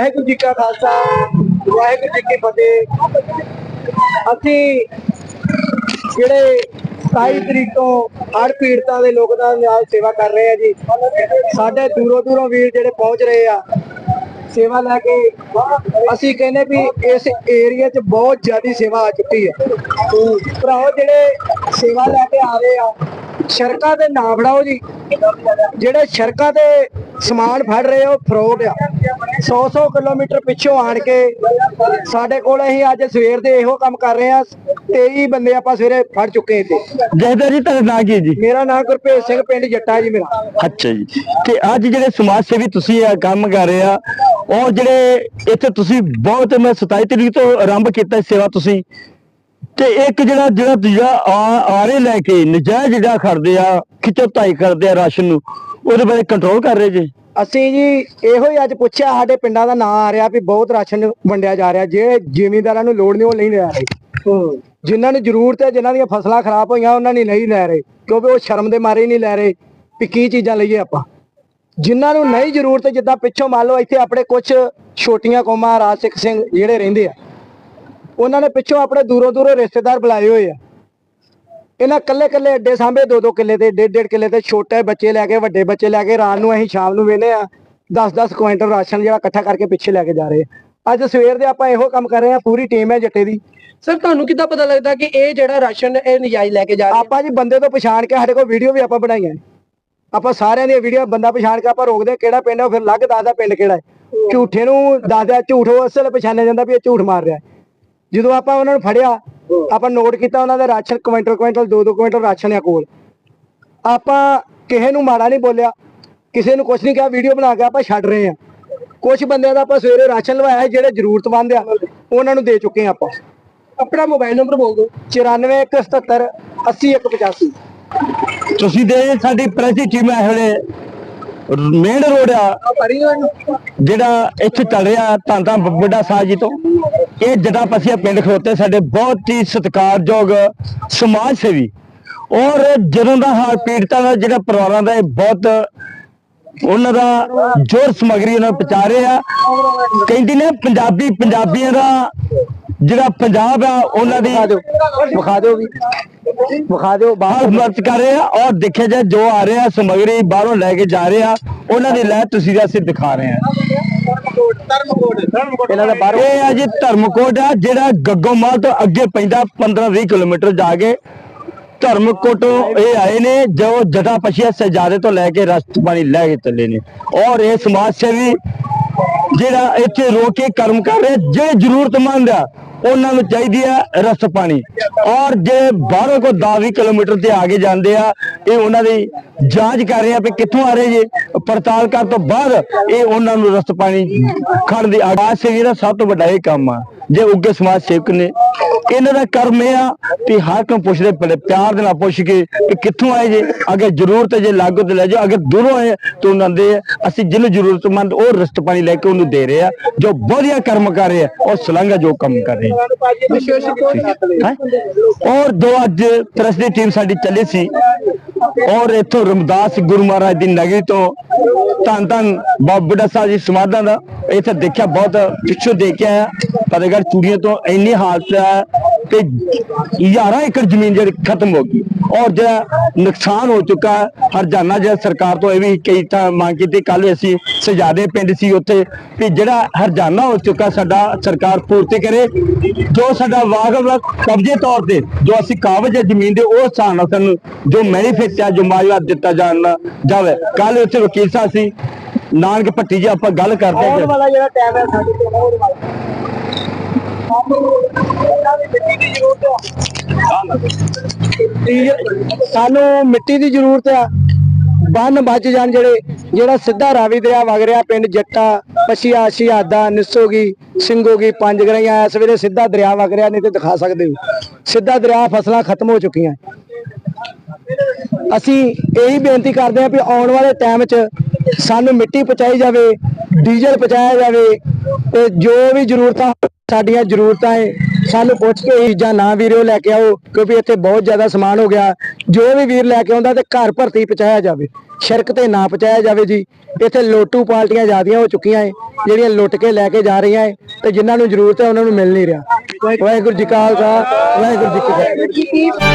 ਵਾਹਿਗੁਰੂ ਜੀ ਕਾ ਖਾਲਸਾ, ਵਾਹਿਗੁਰੂ ਜੀ ਕੀ ਫਤਿਹ। ਅਸੀਂ ਜਿਹੜੇ 27 ਤਰੀਕ ਤੋਂ ਹੜ੍ਹ ਪੀੜਤਾਂ ਦੇ ਲੋਕ ਦਾ ਨਾਲ ਸੇਵਾ ਕਰ ਰਹੇ ਆ ਜੀ। ਸਾਡੇ ਦੂਰੋਂ ਦੂਰੋਂ ਵੀਰ ਜਿਹੜੇ ਪਹੁੰਚ ਰਹੇ ਆ, ਸੇਵਾ ਲੈ ਕੇ ਅਸੀਂ ਕਹਿੰਦੇ ਵੀ ਇਸ ਏਰੀਆ 'ਚ ਬਹੁਤ ਜ਼ਿਆਦਾ ਸੇਵਾ ਆ ਚੁੱਕੀ ਹੈ। ਭਰਾਓ, ਜਿਹੜੇ ਸੇਵਾ ਲੈ ਕੇ ਆ ਰਹੇ ਆ, ਸੜਕਾਂ ਤੇ ਨਾ ਫੜਾਓ ਜੀ। ਜਿਹੜੇ ਸੜਕਾਂ ਤੇ ਸਮਾਨ ਫੜ ਰਹੇ ਆ ਉਹ ਫਰੋਡ ਆ। 100-100 ਕਿਲੋਮੀਟਰ ਪਿੱਛੋਂ ਆਣ ਕੇ ਸਾਡੇ ਕੋਲ ਅਸੀਂ ਅੱਜ ਸਵੇਰ ਦੇ ਇਹੋ ਕੰਮ ਕਰ ਰਹੇ ਆ 23 ਬੰਦੇ ਆਪਾਂ ਸਵੇਰੇ ਫੜ ਚੁੱਕੇ ਇੱਥੇ। ਜਹਦਰ ਜੀ ਤੁਹਾਡਾ ਨਾਂ ਕੀ ਹੈ ਜੀ? ਮੇਰਾ ਨਾਮ ਗੁਰਪ੍ਰੀਤ ਸਿੰਘ ਪਿੰਡ ਜੱਟਾ ਜੀ ਮੇਰਾ। ਅੱਛਾ ਜੀ। ਤੇ ਅੱਜ ਜਿਹੜੇ ਸਮਾਜ ਸੇਵੀ ਤੁਸੀਂ ਇਹ ਕੰਮ ਕਰ ਰਹੇ ਆ ਉਹ ਜਿਹੜੇ ਇੱਥੇ ਤੁਸੀਂ ਬਹੁਤ ਮੈਂ 27 ਤਰੀਕ ਤੋਂ ਆਰੰਭ ਕੀਤਾ ਸੇਵਾ ਤੁਸੀਂ ਤੇ ਇੱਕ ਜਿਹੜਾ ਜਿਹੜਾ ਦੂਜਾ ਆਰੇ ਲੈ ਕੇ ਨਜਾਇਜ਼ ਜਿਹੜਾ ਖੜਦੇ ਆ ਖਿੱਚੋਤਾਈ ਕਰਦੇ ਆ ਰਾਸ਼ਨ ਨੂੰ ਉਹਦੇ ਬਾਰੇ ਕੰਟਰੋਲ ਕਰ ਰਹੇ ਜੀ? ਅਸੀਂ ਜੀ ਇਹੋ ਹੀ ਅੱਜ ਪੁੱਛਿਆ ਸਾਡੇ ਪਿੰਡਾਂ ਦਾ ਨਾਂ ਆ ਰਿਹਾ ਵੀ ਬਹੁਤ ਰਾਸ਼ਨ ਵੰਡਿਆ ਜਾ ਰਿਹਾ ਜੇ ਜ਼ਿਮੀਂਦਾਰਾਂ ਨੂੰ ਲੋੜ ਨਹੀਂ ਉਹ ਨਹੀਂ ਲੈ ਰਹੇ। ਜਿਨ੍ਹਾਂ ਨੂੰ ਜ਼ਰੂਰਤ ਹੈ ਜਿਨ੍ਹਾਂ ਦੀਆਂ ਫਸਲਾਂ ਖਰਾਬ ਹੋਈਆਂ ਉਹਨਾਂ ਨੇ ਨਹੀਂ ਲੈ ਰਹੇ ਕਿਉਂਕਿ ਉਹ ਸ਼ਰਮ ਦੇ ਮਾਰੇ ਨਹੀਂ ਲੈ ਰਹੇ ਵੀ ਕੀ ਚੀਜ਼ਾਂ ਲਈਏ ਆਪਾਂ। ਜਿਨ੍ਹਾਂ ਨੂੰ ਨਹੀਂ ਜ਼ਰੂਰਤ ਜਿੱਦਾਂ ਪਿੱਛੋਂ ਮੰਨ ਲਓ ਇੱਥੇ ਆਪਣੇ ਕੁਝ ਛੋਟੀਆਂ ਕੌਮਾਂ ਰਾਜ ਸਿੰਘ ਜਿਹੜੇ ਰਹਿੰਦੇ ਆ ਉਹਨਾਂ ਨੇ ਪਿੱਛੋਂ ਆਪਣੇ ਦੂਰੋਂ ਦੂਰੋਂ ਰਿਸ਼ਤੇਦਾਰ ਬੁਲਾਏ ਹੋਏ ਆ। ਇਹਨਾਂ ਕੱਲੇ ਕੱਲੇ ਅੱਡੇ ਸਾਂਭੇ ਦੋ ਦੋ ਕਿੱਲੇ ਤੇ ਡੇਢ ਡੇਢ ਕਿੱਲੇ ਤੇ ਛੋਟੇ ਬੱਚੇ ਲੈ ਕੇ ਵੱਡੇ ਬੱਚੇ ਲੈ ਕੇ ਰਾਤ ਨੂੰ ਅਸੀਂ ਸ਼ਾਮ ਨੂੰ ਵੇਨੇ ਆ। 10-10 ਕੁਇੰਟਲ ਰਾਸ਼ਨ ਜਿਹੜਾ ਇਕੱਠਾ ਕਰਕੇ ਪਿੱਛੇ ਲੈ ਕੇ ਜਾ ਰਹੇ ਆ। ਅੱਜ ਸਵੇਰ ਦੇ ਆਪਾਂ ਇਹੋ ਕੰਮ ਕਰ ਰਹੇ ਆ ਪੂਰੀ ਟੀਮ ਹੈ ਜੱਟੇ ਦੀ। ਸਰ ਤੁਹਾਨੂੰ ਕਿੱਦਾਂ ਪਤਾ ਲੱਗਦਾ ਕਿ ਇਹ ਜਿਹੜਾ ਰਾਸ਼ਨ ਇਹ ਨਜਾਇਜ਼ ਲੈ ਕੇ ਜਾ ਰਹੇ ਆਪਾਂ ਜੀ ਬੰਦੇ ਤੋਂ ਪਛਾਣ ਕੇ ਸਾਡੇ ਕੋਲ ਵੀਡੀਓ ਵੀ ਆਪਾਂ ਬਣਾਈਆਂ। ਆਪਾਂ ਸਾਰਿਆਂ ਦੀਆਂ ਵੀਡੀਓ ਬੰਦਾ ਪਛਾਣ ਕੇ ਆਪਾਂ ਰੋਕਦੇ ਕਿਹੜਾ ਪਿੰਡ ਹੈ ਉਹ ਫਿਰ ਲੱਗ ਦੱਸਦਾ ਪਿੰਡ ਕਿਹੜਾ ਹੈ। ਝੂਠੇ ਨੂੰ ਦੱਸਦਾ ਝੂਠ ਉਹ ਅਸਲ ਪਛਾਣਿਆ ਜਾਂਦਾ ਵੀ ਇਹ ਝੂਠ ਮਾਰ ਰਿਹਾ ਹੈ। ਜਦੋਂ ਆਪਾਂ ਉਹਨਾਂ ਨੂੰ ਫੜਿਆ ਆਪਾਂ ਨੋਟ ਕੀਤਾ ਉਹਨਾਂ ਦਾ ਰਾਸ਼ਨ ਕੁਇੰਟਲ ਕੁਇੰਟਲ ਦੋ ਦੋ ਕੁਇੰਟਲ ਰਾਸ਼ਨ ਆ ਕੋਲ। ਆਪਾਂ ਕਿਸੇ ਨੂੰ ਮਾੜਾ ਨਹੀਂ ਬੋਲਿਆ ਕਿਸੇ ਨੂੰ ਕੁਝ ਨਹੀਂ ਕਿਹਾ ਵੀਡੀਓ ਬਣਾ ਕੇ ਆਪਾਂ ਛੱਡ ਰਹੇ ਆ ਕੁਝ ਬੰਦਿਆਂ ਦਾ ਆਪਾਂ ਸਵੇਰੇ ਰਾਸ਼ਨ ਲਵਾਇਆ ਜਿਹੜੇ ਜ਼ਰੂਰਤਮੰਦ ਆ ਉਹਨਾਂ ਨੂੰ ਦੇ ਚੁੱਕੇ ਆ ਆਪਾਂ। ਆਪਣਾ ਮੋਬਾਈਲ ਨੰਬਰ ਬੋਲ ਦਿਓ। 9417 80185 ਤੁਸੀਂ ਦੇ ਸਾਡੀ ਪ੍ਰੈਸੀ ਟੀਮ ਹੈ ਹਲੇ ਮੇਨ ਰੋਡ ਆ। ਜਿਹੜਾ ਇੱਥੇ ਚੱਲ ਰਿਹਾ ਤਾਂ ਤਾਂ ਵੱਡਾ ਸਾਹ ਜੀ ਤੋਂ ਇਹ ਜਟਾ ਪਸੀਆ ਪਿੰਡ ਖਲੋਤੇ ਸਾਡੇ ਬਹੁਤ ਹੀ ਸਤਿਕਾਰਯੋਗ ਸਮਾਜ ਸੇਵੀ। ਔਰ ਜਦੋਂ ਦਾ ਹਾਲ ਪੀੜਤਾਂ ਦਾ ਜਿਹੜਾ ਪਰਿਵਾਰਾਂ ਦਾ ਇਹ ਬਹੁਤ ਉਹਨਾਂ ਦਾ ਜੋਰ ਸਮਗਰੀ ਉਹਨਾਂ ਪਹੁੰਚਾ ਰਹੇ ਆ। ਕਹਿੰਦੇ ਨੇ ਪੰਜਾਬੀ ਪੰਜਾਬੀਆਂ ਦਾ ਜਿਹੜਾ ਪੰਜਾਬ ਆ ਉਹਨਾਂ ਦੀ ਵਿਖਾ ਦਿਓ ਵੀ। ਵਿਖਾ ਦਿਓ, ਬਾਹਰ ਬਾਹਰ ਕਰ ਰਹੇ ਆ ਔਰ ਦੇਖਿਆ ਜਾ ਜੋ ਆ ਰਿਹਾ ਸਮਗਰੀ ਬਾਹਰੋਂ ਲੈ ਕੇ ਜਾ ਰਹੇ ਆ, ਉਹਨਾਂ ਦੀ ਲੈ ਤੁਸੀਂ ਅਸੀਂ ਦਿਖਾ ਰਹੇ ਆ। ਇਹਨਾਂ ਦਾ ਬਾਹਰੋਂ ਇਹ ਆ ਜੀ ਧਰਮਕੋਟ ਆ, ਜਿਹੜਾ ਗੱਗੋਮਾਲ ਤੋਂ ਅੱਗੇ ਪੈਂਦਾ 15-20 ਕਿਲੋਮੀਟਰ ਜਾ ਕੇ। ਧਰਮਕੋਟ ਇਹ ਆਏ ਨੇ, ਜੋ ਜਟਾ ਪਛੀਆ ਸਜਾਦੇ ਤੋਂ ਲੈ ਕੇ ਰਸਤ ਪਾਣੀ ਲੈ ਕੇ ਚੱਲੇ ਨੇ। ਔਰ ਇਹ ਸਮਾਜ ਸੇਵੀ ਜਿਹੜਾ ਇੱਥੇ ਰੋ ਕੇ ਕਰਮ ਕਰ ਰਿਹਾ, ਜਿਹੜੇ ਜ਼ਰੂਰਤਮੰਦ ਆ ਉਹਨਾਂ ਨੂੰ ਚਾਹੀਦੀ ਹੈ ਰਸਤ ਪਾਣੀ। ਔਰ ਜੇ ਬਾਹਰੋਂ ਕੋ 10 ਕਿਲੋਮੀਟਰ ਤੇ ਆ ਕੇ ਜਾਂਦੇ ਆ, ਇਹ ਉਹਨਾਂ ਦੀ ਜਾਂਚ ਕਰ ਰਹੇ ਆ ਵੀ ਕਿੱਥੋਂ ਆ ਰਹੇ ਜੇ। ਪੜਤਾਲ ਕਰਨ ਤੋਂ ਬਾਅਦ ਇਹ ਉਹਨਾਂ ਨੂੰ ਰਸਤ ਪਾਣੀ ਖੜ ਦੀ ਆਵਾਜ਼ ਸੇਵੀ ਦਾ ਸਭ ਤੋਂ ਵੱਡਾ ਇਹ ਕੰਮ ਆ। ਜੇ ਉੱਗੇ ਸਮਾਜ ਸੇਵਕ ਨੇ ਇਹਨਾਂ ਦਾ ਕਰਮ ਇਹ ਆ ਕਿ ਹਰ ਕੋਈ ਪੁੱਛਦੇ ਬੜੇ ਪਿਆਰ ਦੇ ਨਾਲ ਪੁੱਛ ਕੇ ਕਿ ਕਿੱਥੋਂ ਆਏ ਜੇ? ਅਗਰ ਜ਼ਰੂਰਤ ਜੇ ਲਾਗੋ ਤੇ ਲੈ ਜਾਓ, ਅਗਰ ਦੂਰੋਂ ਆਏ ਤਾਂ ਉਹਨਾਂ ਅਸੀਂ ਜਿਹਨੂੰ ਜ਼ਰੂਰਤਮੰਦ ਉਹ ਰਸਤ ਪਾਣੀ ਲੈ ਕੇ ਉਹਨੂੰ ਦੇ ਰਹੇ ਆ, ਜੋ ਵਧੀਆ ਕਰਮ ਕਰ ਰਹੇ ਆ ਔਰ ਸਲੰਗਾ ਜੋ ਕੰਮ ਕਰ ਰਹੇ ਆ। ਹੈਂ? ਔਰ ਦੋ ਅੱਜ ਪ੍ਰੈਸ ਦੀ ਟੀਮ ਸਾਡੀ ਚੱਲੀ ਸੀ। ਔਰ ਇੱਥੋਂ ਰਮਦਾਸ ਗੁਰੂ ਮਹਾਰਾਜ ਦੀ ਨਗਰੀ ਤੋਂ ਧੰਨ ਧੰਨ ਬਾਬਾ ਬੁੱਢਾ ਸਾਹਿਬ ਜੀ ਸਮਾਧਾਂ ਦਾ, ਇੱਥੇ ਦੇਖਿਆ ਬਹੁਤ ਪਿੱਛੋਂ ਦੇਖਿਆ ਫਤਿਹਗੜ੍ਹ ਚੂੜੀਆਂ ਤੋਂ ਇੰਨੀ ਹਾਲਤ ਹੈ ਕਿ ਹਜ਼ਾਰਾਂ ਏਕੜ ਜ਼ਮੀਨ ਜਿਹੜੀ ਖਤਮ ਹੋ ਗਈ ਔਰ ਜਿਹੜਾ ਨੁਕਸਾਨ ਹੋ ਚੁੱਕਾ ਹੈ ਹਰਜਾਨਾ ਜਿਹੜਾ ਸਰਕਾਰ ਤੋਂ ਇਹ ਵੀ ਕਈ ਤਾਂ ਮੰਗ ਕੀਤੀ ਕੱਲ ਅਸੀਂ ਸਜਾਦੇ ਪਿੰਡ ਸੀ ਉੱਥੇ ਵੀ ਜਿਹੜਾ ਹਰਜਾਨਾ ਹੋ ਚੁੱਕਾ ਸਾਡਾ ਸਰਕਾਰ ਪੂਰਤੀ ਕਰੇ ਜੋ ਸਾਡਾ ਵਾਕਫ ਕਬਜ਼ੇ ਤੌਰ ਤੇ ਜੋ ਅਸੀਂ ਕਾਬਜ ਹੈ ਜ਼ਮੀਨ ਦੇ ਉਹ ਹਿਸਾਬ ਨਾਲ ਸਾਨੂੰ ਜੋ ਮੈਨੀਫੈਸਟ ਹੈ ਜੋ ਮਾਜਵਾ ਦਿੱਤਾ ਜਾਣਾ ਜਾਵੇ ਕੱਲ ਉੱਥੇ ਵਕੀਲ ਸਾਹਿਬ ਸੀ ਨਾਨਕ ਭੱਟੀ ਜੀ ਆਪਾਂ ਗੱਲ ਕਰਦੇ ਹਾਂ ਸਾਨੂੰ ਮਿੱਟੀ ਦੀ ਜ਼ਰੂਰਤ ਆ। ਬੰਨ ਬਚ ਜਾਣ ਜਿਹੜੇ, ਜਿਹੜਾ ਸਿੱਧਾ ਰਾਵੀ ਦਰਿਆ ਵਗ ਰਿਹਾ, ਪਿੰਡ ਜੱਟਾ, ਪਛੀਆ ਸ਼ਿਹਾਦਾ ਨਿਸੋਗੀ, ਸਿੰਘੋਗੀ, ਪੰਜ ਗਰਾਈਆਂ, ਇਸ ਵੇਲੇ ਸਿੱਧਾ ਦਰਿਆ ਵਗ ਰਿਹਾ, ਨਹੀਂ ਤੇ ਦਿਖਾ ਸਕਦੇ ਹੋ। ਸਿੱਧਾ ਦਰਿਆ, ਫਸਲਾਂ ਖਤਮ ਹੋ ਚੁੱਕੀਆਂ। ਅਸੀਂ ਇਹੀ ਬੇਨਤੀ ਕਰਦੇ ਹਾਂ ਵੀ ਆਉਣ ਵਾਲੇ ਟਾਈਮ 'ਚ ਸਾਨੂੰ ਮਿੱਟੀ ਪਹੁੰਚਾਈ ਜਾਵੇ, ਡੀਜ਼ਲ ਪਹੁੰਚਾਇਆ ਜਾਵੇ, ਤੇ ਜੋ ਵੀ ਜ਼ਰੂਰਤਾਂ ਸਾਡੀਆਂ ਜ਼ਰੂਰਤਾਂ ਏ। ਸਾਨੂੰ ਪੁੱਛ ਕੇ ਹੀ ਜਾਂ ਨਾ ਵੀਰੋ ਲੈ ਕੇ ਆਓ, ਕਿਉਂਕਿ ਇੱਥੇ ਬਹੁਤ ਜ਼ਿਆਦਾ ਸਮਾਨ ਹੋ ਗਿਆ। ਜੋ ਵੀ ਵੀਰ ਲੈ ਕੇ ਆਉਂਦਾ ਤੇ ਘਰ ਭਰਤੀ ਪਹੁੰਚਾਇਆ ਜਾਵੇ। ਸੜਕ ਤੇ ਨਾ ਪਹੁੰਚਾਇਆ ਜਾਵੇ ਜੀ। ਇੱਥੇ ਲੋਟੂ ਪਾਰਟੀਆਂ ਜ਼ਿਆਦੀਆਂ ਹੋ ਚੁੱਕੀਆਂ ਏ, ਜਿਹੜੀਆਂ ਲੁੱਟ ਕੇ ਲੈ ਕੇ ਜਾ ਰਹੀਆਂ ਏ ਤੇ ਜਿਨ੍ਹਾਂ ਨੂੰ ਜ਼ਰੂਰਤ ਹੈ ਉਹਨਾਂ ਨੂੰ ਮਿਲ ਨਹੀਂ ਰਿਹਾ। ਵਾਹਿਗੁਰੂ ਜੀ ਕਾ ਖਾਲਸਾ, ਵਾਹਿਗੁਰੂ ਜੀ ਕੀ ਫਤਿਹ।